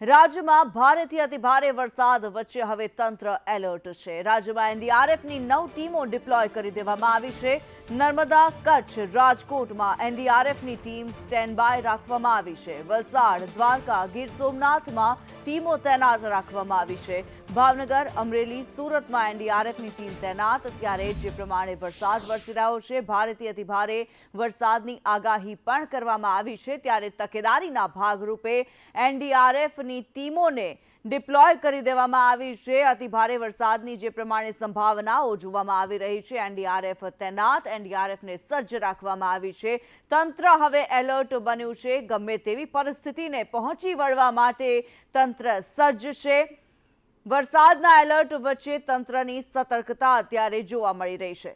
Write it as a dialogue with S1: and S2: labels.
S1: રાજ્યમાં ભારેથી અતિભારે વરસાદ વચ્ચે હવે તંત્ર એલર્ટ છે. રાજ્યમાં એનડીઆરએફની નવ ટીમો ડિપ્લોય કરી દેવામાં આવી છે. નર્મદા કચ્છ રાજકોટમાં એનડીઆરએફની ટીમ સ્ટેન્ડ બાય રાખવામાં આવી છે. વલસાડ, દ્વારકા, ગીર સોમનાથમાં ટીમો તૈનાત રાખવામાં આવી છે. ભાવનગર, અમરેલી, સુરતમાં એનડીઆરએફની ટીમ તૈનાત. ત્યારે જે પ્રમાણે વરસાદ વરસી રહ્યો છે, ભારેથી અતિભારે વરસાદની આગાહી પણ કરવામાં આવી છે. ત્યારે તકેદારીના ભાગરૂપે એનડીઆરએફની ટીમોને ડિપ્લોય કરી દેવામાં આવી છે. અતિભારે વરસાદની જે પ્રમાણે સંભાવનાઓ જોવામાં આવી રહી છે, એનડીઆરએફ તૈનાત એનડીઆરએફને સજ્જ રાખવામાં આવી છે. તંત્ર હવે એલર્ટ બન્યું છે. ગમે તેવી પરિસ્થિતિને પહોંચી વળવા માટે તંત્ર સજ્જ છે. વરસાદના એલર્ટ વચ્ચે તંત્રની સતર્કતા અત્યારે જોવા મળી રહી છે.